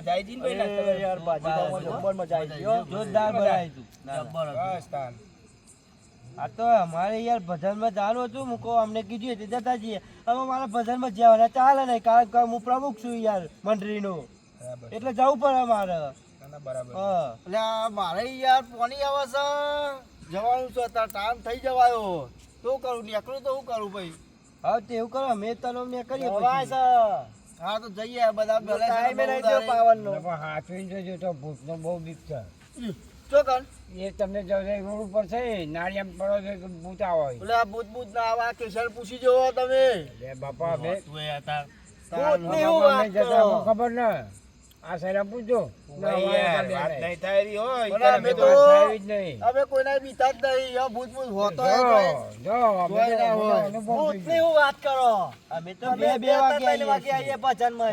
મજા આવી ને ભાઈ યાર ભાજી જબ્બર મજા આવી ગઈ જોરદાર બનાવ્યું તું બસ તાન. આ તો અમારે યાર ભજનમાં જવાનું હતું હું અમને કીધું એટલે જતા જઈએ. હવે મારા ભજનમાં જવાના ચાલે નહીં કારણ કે હું પ્રમુખ છું યાર મંડળીનો. એટલે જવું પડે મારે ના, ના, બરાબર. એટલે મારે યાર પાણી આવે છે. જવાનું છે તાર ટાઈમ થઈ જવાયો. શું કરું નીકળું તો શું કરું ભાઈ? હવે તો એવું કરો મેં તને મેં છે. હા તો જઈએ બધા ટાઈમે બહુ નહીં થયો. પાવનનો. હાથવીને જજો તો ભૂતનો બહુ બીક છે. શું કર? એ તમને જો રોડ ઉપર છે નાળિયામ પડો છે કે ભૂત આવો એટલે આ ભૂત ભૂત ના આવા કેસર પૂછી જવો તમે. લે બાપા બે. ભૂતની વાત ખબર ને. આ સાઈડ પૂછજો. વાત નહીં થાય રહી હોય બરાબર, ત્યારે મેં અમે તો- તો જ નહીં. અમે કોઈના બીતા જ નહીં. આ ભૂત ભૂત હોતો જો, અમે તોય તો- ના અમે તો હોય. અનુભવ ભૂતની હું વાત કરો. અમે તો બે બે વાગે વાગે આવીએ આવીએ ભજનમાં.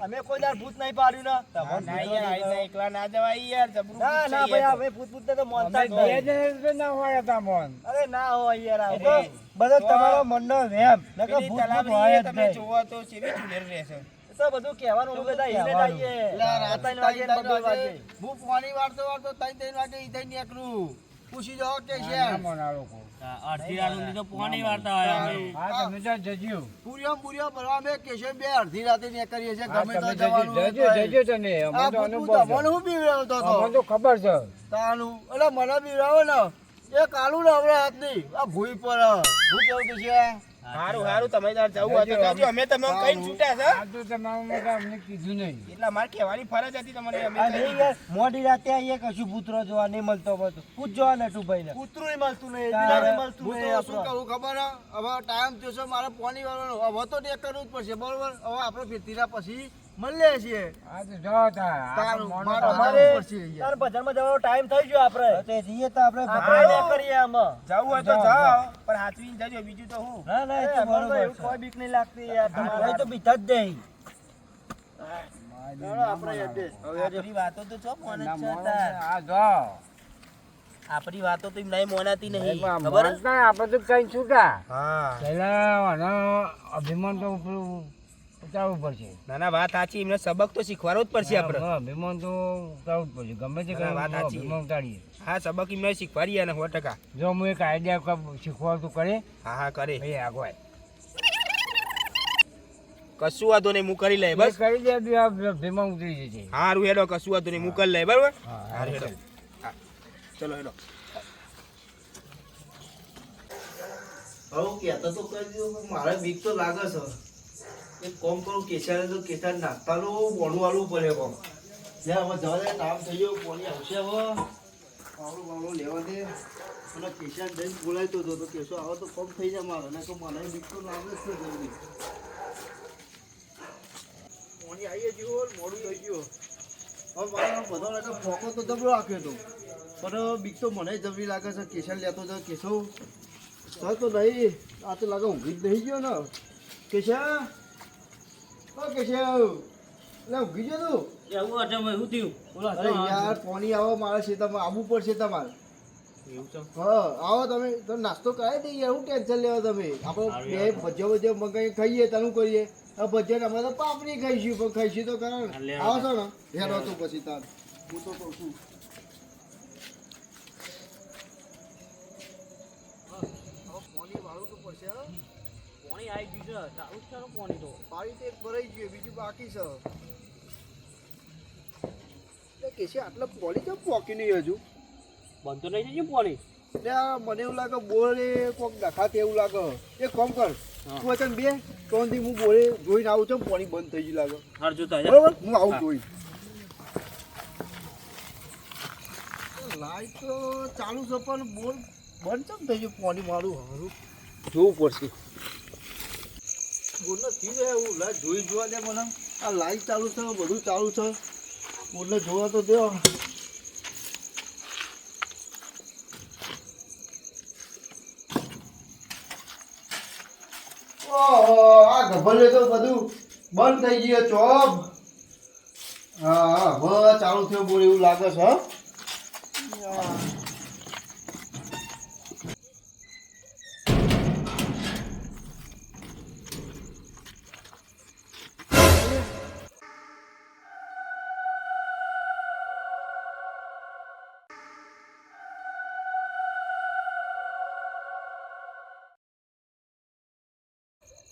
અમે કોઈ દાડ ભૂત નહીં પાડ્યું ને. હા, ના યાર એકલા ના જવાય યાર જબરું ના ના ભાઈ. અમે ભૂત ભૂત ને તો અમે જ નહીં. ના હોય હતા મોન. અરે ના હોય યાર આ બધો તમારો મનનો વહેમ નકર ભૂત ભૂત હોય જ નહીં. જોવો તો ચેવી ચુલેર રહેશે. એ તો બધું કહેવાનું અમે બધા હિલે જઈએ. એટલે આ રાત ત્રણ વાગે ને વાગે. હું પાણી વાળતો વાળતો ત્રણ ત્રણ વાગે ઈ નીકળું પૂછી જાઓ કે છે. ના મોન આ લોકો. હા તમે તો જજો. પૂર્યો પૂર્યો ભરવા અમે કેશવ બે અડધી રાતે નીકળીએ હા ગમે તો જવાનું જજો જજો તને. અમે તો ભૂત ભૂત અનુભવ અમને છે. હું તો? ખબર છે. તાનું એટલે મને બીવડાવો ને. એ કાલું ને હમણાં હાથ નહીં આ ભૂઈ પર ભૂ કેવું કે છે. હારું હારું તમે તાર જવું હતું તો અમે તમે કઈ છૂટ્યા છે. આ તો તમારા અમને કીધું નહીં. એટલા મારે કેવાની ફરજ હતી તમને અમે આ કહી નહીં યાર મોડી રાતે આવીએ કશું પુત્રો જોવા નહીં મળતો હતો પૂછ જોવા નટુ ભાઈ ને પુત્રો ય મળતું નહીં બિલાડી મળતું નહીં શું. કહું ખબર હવે ટાઈમ થયો છે મારે પોની વાળો હવે તો ટેક કરવું જ પડશે બરોબર? હવે આપણે ફેરતીના પછી મળીએ છીએ. ભજનમાં જવાનો ટાઈમ થઈ ગયો આપણે. તે જઈએ તો આપણે આપણે ને કરીએ આમાં. જવું હોય તો જાઓ પણ હાથવીને જજો બીજું તો હું. ના ના એ તો બરોબર એવું કોઈ બીક નહીં લાગતી યાર તમારે. તો બીતા જ નહીં. આપણે વાતો તો નહીં મોનાતી નહીં. ખબર આપણે તો કઈ છૂટા. હા. પહેલા અભિમાન તો પેલું ઉતારવું પડશે. ના ના વાત સાચી એમને સબક તો શીખવાડવો જ પડશે આપણે. હા, મહેમાન તો ઉતારવું જ પડશે. ગમે તે ના, વાત સાચી. મહેમાન ઉતારીએ. હા સબક એમને શીખવાડીએ અને સો ટકા. જો હું એક આઈડિયા શીખવાડતું કરે. હા હા કરે. એ આગવાય કશું વાંધો નહીં હું કરી લઈ બસ. કરી દે ભીમા ઉતરી જશે. હારું હેડો કશું વાંધો નહીં હું કરી લઈ બરાબર? હા, હારું હેડો. હા. ચલો હેડો. હવે કહેતો તો કહી દીધું મારે બીક તો લાગે છે. કોમ કરો કેસાને તો કેસાને નાસ્તાનું બોણું વાળવું પડે કોમ લે, હવે જવા દે ટાઈમ થઈ ગયો, પોણી આવશે હવે. પાવડું બાવડું લેવા દે. અને કેસાને જઈને બોલાવતો હતો તો કેસો આવે તો કોમ થઈ જાય મારો. ને તો મને તો લાગે જ આવીએ ગયો મોડું થઈ ગયું હવે મારા બધો લાગે તો જબરો રાખ્યો હતો પણ બીક તો મને જબરી લાગે છે કેસર લેતો હતો કેસો. તો નહીં, આ તો લાગે ઊંઘી જ નહીં ગયો ને. કેશવ ઓ કેશવ એટલે ઊંઘી ગયો તું? અરે યાર પાણી આવો મારા ખેતરમાં આવવું પડશે તમારે. હા આવો તમે તો નાસ્તો કરાવી દઈએ યાર હું ટેન્શન લેવો તમે? આપણે બે ભજીયા ભજીયા મંગાવી ખાઈએ તાનું કરીએ. આ ભજીયા અમે તો પાપડી ખાઈશું પણ ખાઈશું તો ખરા ને. આવો છો ને? હેરો તો પછી તાર. હું તો કહું છું. પાણી વાળું તો પડશે હો. પાણી તો. એક ભરાઈ ગયું બીજું બાકી છે. કે છે આટલા પોણી કેમ પોકી નહીં હજુ? બનતો નહીં જઈએ પાણી? મને એવું લાગે બોરે કોક દખાતે એવું લાગે. એક કોમ કર તું વચન બે ત્રણથી હું બોરે જોઈને આવું છું પાણી બંધ થઈ ગયું લાગે. હાર જોતા બરોબર? હું આવું જોઈ. લાઈટ તો ચાલુ છે પણ બોલ બંધ થઈ ગયું? પાણી મારું હારું. જોવું પડશે. બોરને થઈ જાય એવું? લાઈટ જોઈ જોવા દે મને. આ લાઈટ ચાલુ છે, બધું ચાલુ છે. બોરને જોવા તો દે. ઓહો, આ ગભલે તો બધું બંધ થઈ ગયું ચોપ હા. હા હવે ચાલુ થયો બોલ, એવું લાગે છે હો.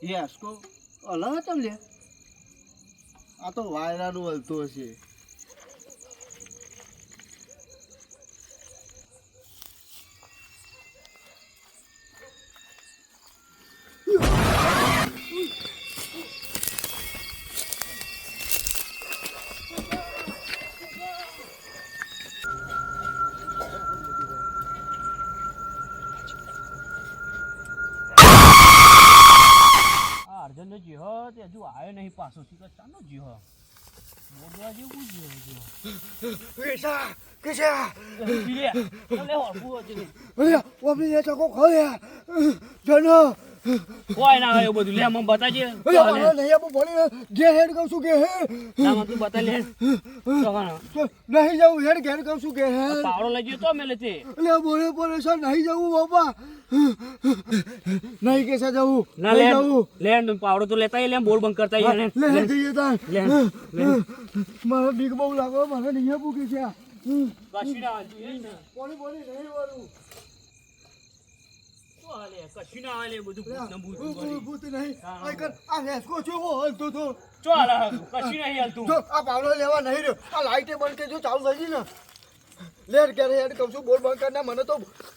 યસ કો અલગ ચમ લે આ તો વાયરાનું હલતું હશે. તે હજુ આવ્યો નહીં પાછો. શીખર ચાલો જીવો બોલવા જેવું જીહો કેસા કેસા જીહો તમને ઓળખું હતું અરે ઓબલી એ તો કો ખોયા જનો કોઈ ના આવ્યો બધું. લે મને બતાજે. નહીં આપું બોલી ઘેર હેડ કહું છું કે હે ના તું બતા લે. નહીં જવું હેડ ઘેર કહું છું કે હે પાવડો લઈ ગયો તો અલે બોલે બોલે સર નહીં જવું બાપા. નહીં કેસા જવું ના નહીં લે પાવડો તો લેતા લે બોલ બંધ કરતા લે જઈએ લે લે મારે બીક બહુ લાગે મારે નહીં આપું કે છે. કશું ના? નહીં વાળું. હાલે? કશું ના હાલે બધું ભૂત ને ભૂત ભૂત ભૂત નહીં. આ કર આ રેસકો હલતો તો. ચો હાલે કશું નહીં હાલતું. જો આ પાવડો લેવા નહીં રહ્યો. આ લાઈટે બંધ કે જો ચાલુ થઈ ગઈ ને. લેટ ક્યારે હેડ કહું છું બોલ બંધ કર મને તો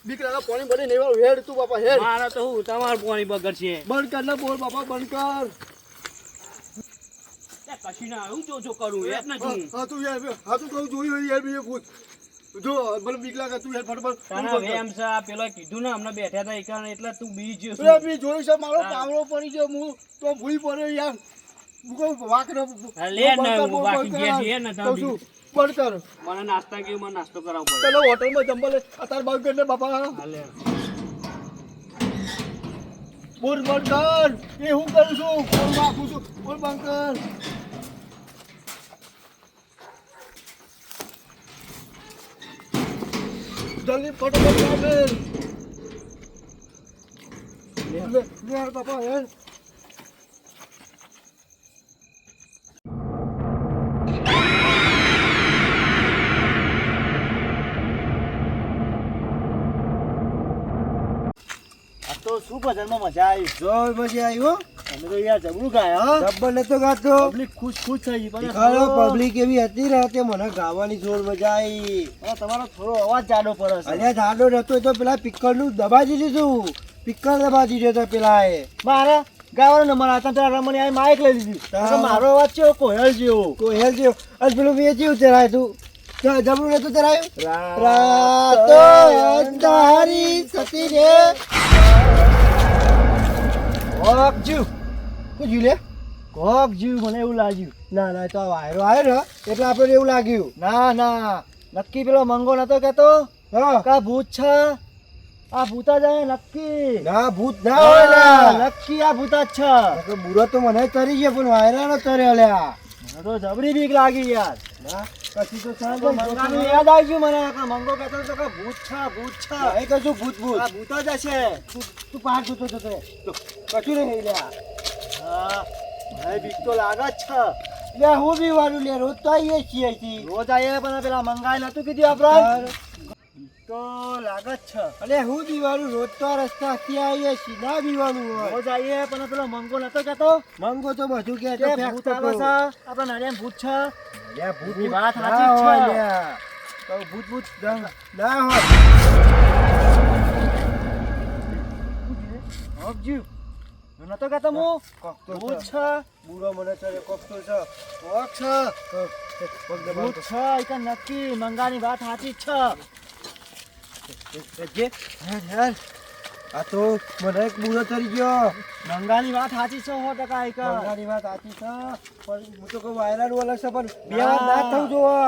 દીકરાના પાણી બની નહીં વાળું. હેડ તું બાપા હેડ. મારા તો હું તમારું પાણી બગડશે. બંધ કર ને બોલ બાપા બંધ કર. કશું ના હું જો જો કરું તું હા તું યાર હા તું કહું જોયું યાર બે ભૂત. જો મને બીક લાગે તું હેડ ફટફટ વેમ છે આ પેલો કીધું ને હમણાં બેઠા હતા એકાને એટલે તું બીજ. ગયો અરે બી જોયું છે મારો. પાવડો પડી ગયો હું તો ભૂઈ પડ્યો યાર. હું કહું વાંક ને લે ને, હું બાકી ઘેર છે ને તો છું કર. મને નાસ્તા કે મને નાસ્તો કરાવવો પડે. ચલો હોટલમાં જમવા લે અત્યારે બંધ કર બાપા હાલે બોર બંધ કર. એ હું કરું છું? બોર નાખું છું. બોર બંધ કર. જલ્દી ફટાફટ કર લે લે લે બાપા યાર તો શું ભજનમાં મજા આવી. જો મજા આવ્યો તમે તો યાર જબરું ગાયા હા. ડબ્બર નતો ગાતો. પબ્લિક ખુશ ખુશ થઈ ગઈ ખરો પબ્લિક એવી હતી ને મને ગાવાની જોર મજા આવી. તમારો થોડો અવાજ જાડો પડે છે. અલ્યા જાડો નતો તો પેલા પિક્કર દબાજી દીધું પિક્કર દબાજી દીધો પેલા એ મારા ગાવાનો નંબર હતા ત્યારે રમણી આવી માઇક લઈ લીધી. મારો અવાજ છે કોયલ જેવો? કોહેલ જેવો. આજ પેલું વેચ્યું તેરાય તું જા- નતું તેરાયું રા- રાતો અંધારી સતી રે કોક જીવ. શું જીવ લે? કોક જીવ મને એવું લાગ્યું. ના ના તો વાયરો આવ્યો ને એટલે આપણે એવું લાગ્યું. ના ના. નક્કી પેલો મંગો નતો કેતો કા ભૂત છે? આ ભૂતા જાય નક્કી. ના ભૂત ના હોય નક્કી આ ભૂતા જ છે. તો બુરો તો મને તરી ગયો પણ વાયરા નો તરે અલ્યા મને તો જબરી બીક લાગી યાર. ના. પછી તો તો સાંજે મંગાનું યાદ આવી ગયું મને કે મંગો કહેતો હતો કે ભૂત છે ભૂત છે. એ કશું ભૂત ભૂત? આ ભૂત જ હશે. તું તું પાર જોતો જતો. કશું નહીં લ્યા હા મને બીક તો લાગે જ છે. લે હું બી વાળું લે રોજ તો આવીએ છીએ રોજ આવીએ પણ પેલા મંગાઈ નતું કીધું આપણે. તો લાગે જ છે. અલે હું દીવાનું રોજ તો રસ્તા થી આવીએ સીધા દીવાનું હોય. રોજ આવીએ પણ પેલો મંગો નતો કેતો મંગો તો બધું કે છે ભૂત આવે છે? આપણા નારિયેળ ભૂત છે? લે ભૂતની વાત સાચી છે. લે. તો ભૂત ભૂત ના- હોય. હબજી નતો કેતો હું? ભૂત છે. બુરો મને ચડે કોક તો છે. કોક છે. ભૂત છે એ નક્કી. મંગાની વાત સાચી છે. આ તો મને એક બુરો ચડી ગયો મંગાની વાત સાચી છે સો ટકા એક બંગાળી વાત સાચી છે પણ હું તો કહું વાયરા નું અલગ છે પણ બે. વાર ના થવું જોવે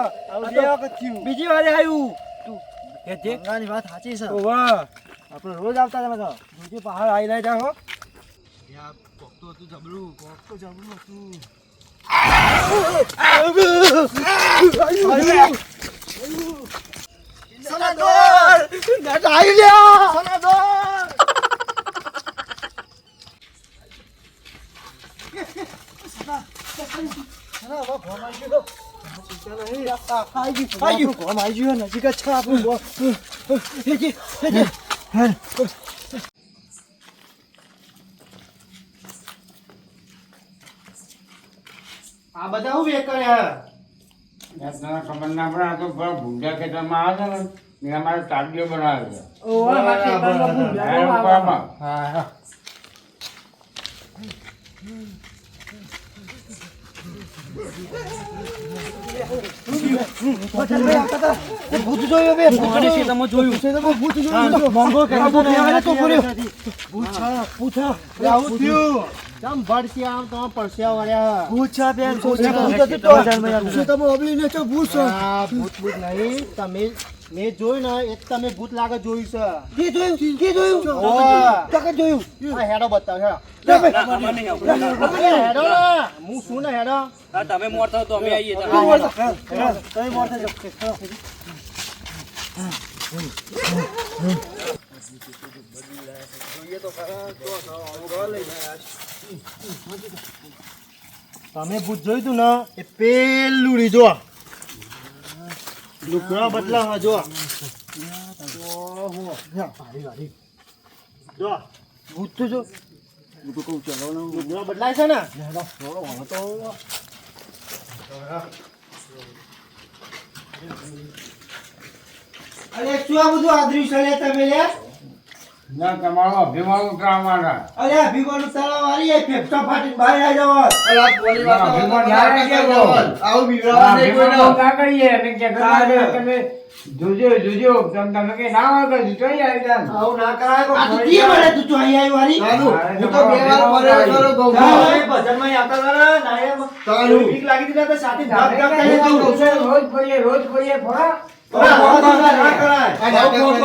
રોજ આવતા તમે તો બીજી પહાડ આવી જાય જા હો સનાગોર ગટાઈ લ્યો સનાગોર આ બધા હું વેકર્યા તને ખબર ના પડે આ તો પેલા ભૂંડા ખેતરમાં આવે છે ને એના માટે તાડીઓ બનાવે છે. હે, બાબા. હા હા. ભૂત જોયો. બે મોહાણી ખેતરમાં જોયું ભૂત જોયો કહેતો ને તો પડ્યો પૂછા પૂછા આવું થયું. ચમ ભડસી આમ તો પડસ્યા વળ્યા પૂછા બેન પૂછા. પૂછા તમે અબલી ને તો પૂછો આ ભૂત ભૂત નહીં તમે મેં જોયું ને એક તમે ભૂત લાગે જોયું છે કે જોયું કે જોયું ઓવા. તકે જોયું આ હેડો બતાવ હેડો હેડો. હું શું ને હેડો હા, તમે મોરતા તો અમે આવીએ તમે. હેડો. તમે મોરતા. હેડો. તમે ભૂત જોયું તું ને, એ પેલું રીજો લુકડા બદલા જો ભૂત તો જો. લુગડો બદલાય છે ને? અરે, શું આ બધું આદર્યું છે તમે, લે? ના તમારો અભિમાન ઉતરાવવા માટે અરે અભિમાનું તળાવ વાળી એ ફેફસા ફાટીને બહાર આવી જાવ અલા, પોલી વાત અભિમાન ના ના કરતા રાખજો. જવાલ. આવું બીવડાવવા નહીં કોઈનો. અભિમાન ના કરીએ અને કે કાલે તમે જોજો જોજો તમે તમે કે ના હોય તો જોઈ આવી જાય આવું ના કરાય આ તો તી મળે તું જો આવી વાળી હું તો બે વાર ફર્યો ખરો તારે ગામમાં. ભજનમાં આવતા તારા નાયા તાનું. બીક લાગી દીધા તો સાથે ભાગ ભાગ કરી રોજ તું રોજ ના કરાય આ. ભૂત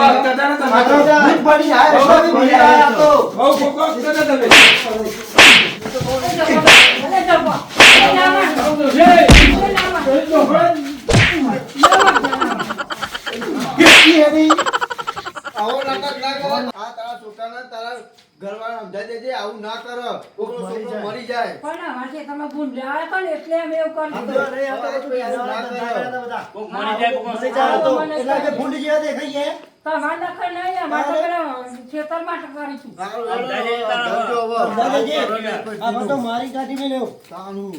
પડી બહુ બહુ પડી આ તો કેટલી હેવી આવો નાટક ના કરો. તારા છોકરાને તારા ઘરવાળા સમજાઈ દેજે, આવું ના કર. કોકનો છોકરો મરી જાય. પણ અમારે તમે ભૂંડ્યા પણ એટલે અમે એવું કરી દીધું. અરે આ તો કરો. કોક મરી જાય કોક મરી જાય તો એટલે કે ભૂંડ જેવા દેખાઈ જાય તમારે નખર નહીં અમારે તો ખેતરમાં કરીશું. આ તો મારી ગાડી મેં લેવ તાનું.